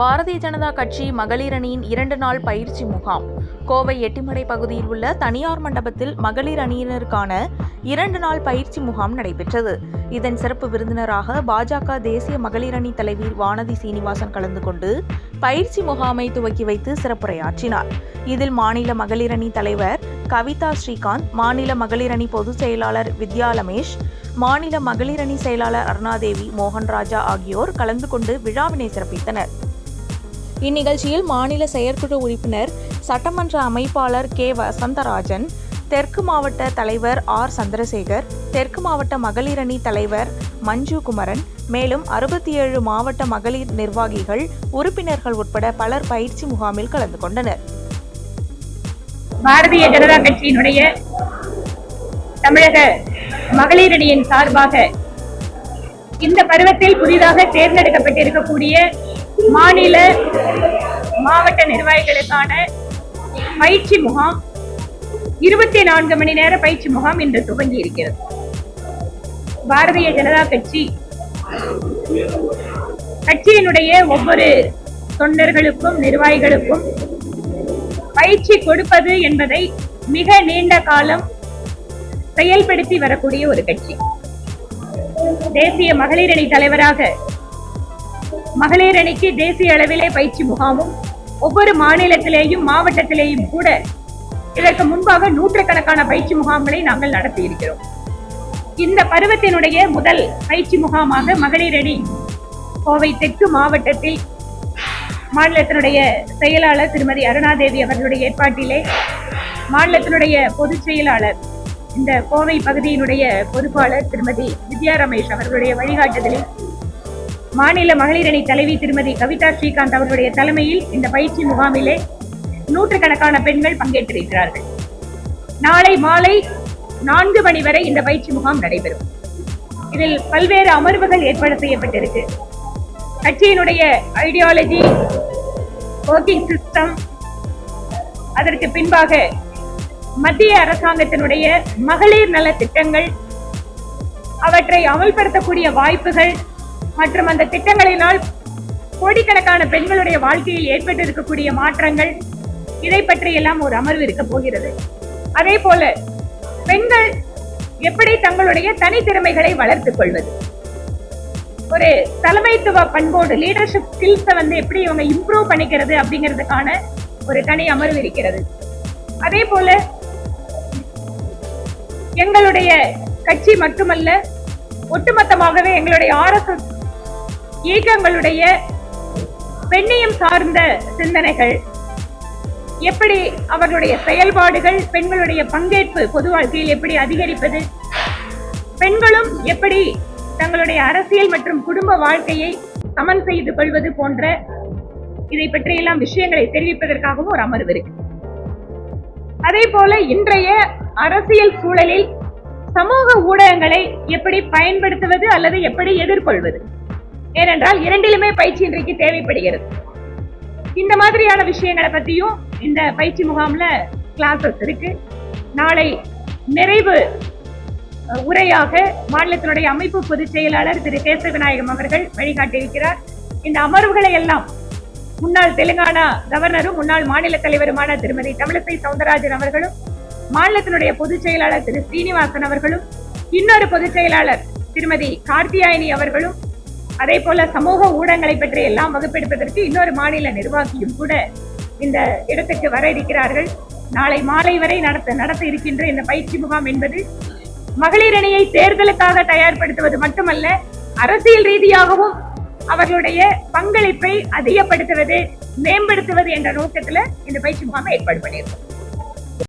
பாரதிய ஜனதா கட்சி மகளிர் அணியின் இரண்டு நாள் பயிற்சி முகாம். கோவை எட்டிமடை பகுதியில் உள்ள தனியார் மண்டபத்தில் மகளிர் அணியினருக்கான இரண்டு நாள் பயிற்சி முகாம் நடைபெற்றது. இதன் சிறப்பு விருந்தினராக பாஜக தேசிய மகளிர் அணி தலைவி வானதி சீனிவாசன் கலந்து கொண்டு பயிற்சி முகாமை துவக்கி வைத்து சிறப்புரையாற்றினார். இதில் மாநில மகளிர் அணி தலைவர் கவிதா ஸ்ரீகாந்த் மாநில மகளிர் அணி பொதுச் செயலாளர் வித்யா ரமேஷ் மாநில மகளிர் அணி செயலாளர் அருணாதேவி மோகன் ராஜா ஆகியோர் கலந்து கொண்டு விழாவினை சிறப்பித்தனர். இந்நிகழ்ச்சியில் மாநில செயற்குழு உறுப்பினர் சட்டமன்ற அமைப்பாளர் கே. வசந்தராஜன் தெற்கு மாவட்ட தலைவர் ஆர். சந்திரசேகர் தெற்கு மாவட்ட மகளிர் அணி தலைவர் மஞ்சு குமரன் மேலும் அறுபத்தி ஏழு மாவட்ட மகளிர் நிர்வாகிகள் உறுப்பினர்கள் உட்பட பலர் பயிற்சி முகாமில் கலந்து கொண்டனர். பாரதிய ஜனதா கட்சியினுடைய தமிழக மகளிர் அணியின் சார்பாக இந்த பருவத்தில் புதிதாக தேர்ந்தெடுக்கப்பட்டிருக்கக்கூடிய மாநில மாவட்ட நிர்வாகிகளுக்கான பயிற்சி முகாம் இருபத்தி நான்கு மணி நேர பயிற்சி முகாம் இன்று துவங்கி இருக்கிறது. பாரதிய ஜனதா கட்சி கட்சியினுடைய ஒவ்வொரு தொண்டர்களுக்கும் நிர்வாகிகளுக்கும் பயிற்சி கொடுப்பது என்பதை மிக நீண்ட காலம் செயல்படுத்தி வரக்கூடிய ஒரு கட்சி. தேசிய மகளிரணி தலைவராக மகளிர் அணிக்கு தேசிய அளவிலே பயிற்சி முகாமும் ஒவ்வொரு மாநிலத்திலேயும் மாவட்டத்திலேயும் கூட இதற்கு முன்பாக நூற்றுக்கணக்கான பயிற்சி முகாம்களை நாங்கள் நடத்தி இருக்கிறோம் இந்த பருவத்தினுடைய முதல் பயிற்சி முகாமாக மகளிர் அணி கோவை தெற்கு மாவட்டத்தில் மாநிலத்தினுடைய செயலாளர் திருமதி அருணாதேவி அவர்களுடைய ஏற்பாட்டிலே மாநிலத்தினுடைய பொதுச் செயலாளர் இந்த கோவை பகுதியினுடைய பொறுப்பாளர் திருமதி வித்யா ரமேஷ் அவர்களுடைய வழிகாட்டுதலில் மாநில மகளிரணி தலைவி திருமதி கவிதா ஸ்ரீகாந்த் அவர்களுடைய தலைமையில் இந்த பயிற்சி முகாமிலே நூற்றுக்கணக்கான பெண்கள் பங்கேற்றிருக்கிறார்கள். நாளை மாலை நான்கு மணி வரை இந்த பயிற்சி முகாம் நடைபெறும். இதில் பல்வேறு அமர்வுகள் ஏற்பாடு செய்யப்பட்டிருக்கு. கட்சியினுடைய ஐடியாலஜி ஒர்க்கிங் சிஸ்டம் அதற்கு பின்பாக மத்திய அரசாங்கத்தினுடைய மகளிர் நல திட்டங்கள் அவற்றை அமல்படுத்தக்கூடிய வாய்ப்புகள் மற்றும் அந்த திட்டங்களினால் கோடிக்கணக்கான பெண்களுடைய வாழ்க்கையில் ஏற்பட்டு இருக்கக்கூடிய மாற்றங்கள் இதை பற்றி எல்லாம் ஒரு அமர்வு இருக்க போகிறது. அதே போல பெண்கள் எப்படி தங்களுடைய தனித்திறமைகளை வளர்த்துக் கொள்வது? ஒரு தலைமைத்துவ பண்போடு லீடர்ஷிப் ஸ்கில்ஸை வந்து எப்படி இவங்க இம்ப்ரூவ் பண்ணிக்கிறது அப்படிங்கிறதுக்கான ஒரு தனி அமர்வு இருக்கிறது. அதே போல எங்களுடைய கட்சி மட்டுமல்ல ஒட்டுமொத்தமாகவே எங்களுடைய ஆர்எஸ்எஸ் இயக்கங்களுடைய பெண்ணியம் சார்ந்த சிந்தனைகள். எப்படி அவர்களுடைய செயல்பாடுகள் பெண்களுடைய பங்கேற்பு பொது வாழ்க்கையில் எப்படி அதிகரிப்பது? பெண்களும் எப்படி தங்களுடைய அரசியல் மற்றும் குடும்ப வாழ்க்கையை சமன் செய்து கொள்வது போன்ற இதை பற்றியெல்லாம் விஷயங்களை தெரிவிப்பதற்காகவும் ஒரு அமர்வு இருக்கு. அதே போல இன்றைய அரசியல் சூழலில் சமூக ஊடகங்களை எப்படி பயன்படுத்துவது அல்லது எப்படி எதிர்கொள்வது? ஏனென்றால் இரண்டிலுமே பயிற்சி இன்றைக்கு தேவைப்படுகிறது. இந்த மாதிரியான விஷயங்களை பத்தியும் இந்த பயிற்சி முகாம்ல கிளாஸஸ் இருக்கு. நாளை நிறைவு உரையாக மாநிலத்தினுடைய அமைப்பு பொதுச் செயலாளர் திரு கேச விநாயகம் அவர்கள் வழிகாட்டியிருக்கிறார் இந்த அமர்வுகளை எல்லாம் முன்னாள் தெலுங்கானா கவர்னரும் முன்னாள் மாநில தலைவருமான திருமதி தமிழிசை சவுந்தரராஜன் அவர்களும் மாநிலத்தினுடைய பொதுச் செயலாளர் திரு ஸ்ரீனிவாசன் அவர்களும் இன்னொரு பொதுச் செயலாளர் திருமதி கார்த்தியாயினி அவர்களும் அதே போல சமூக ஊடகங்களை பற்றி எல்லாம் வகுப்பெடுப்பதற்கு இன்னொரு மாநில நிர்வாகியும் கூட இந்த இடத்துக்கு வர இருக்கிறார்கள். நாளை மாலை வரை நடத்த நடத்த இருக்கின்ற இந்த பயிற்சி முகாம் என்பது மகளிர் அணியை தேர்தலுக்காக தயார்படுத்துவது மட்டுமல்ல அரசியல் ரீதியாகவும் அவர்களுடைய பங்களிப்பை அதிகப்படுத்துவது மேம்படுத்துவது என்ற நோக்கத்துல இந்த பயிற்சி முகாமை ஏற்பாடு பண்ணியிருக்கோம்.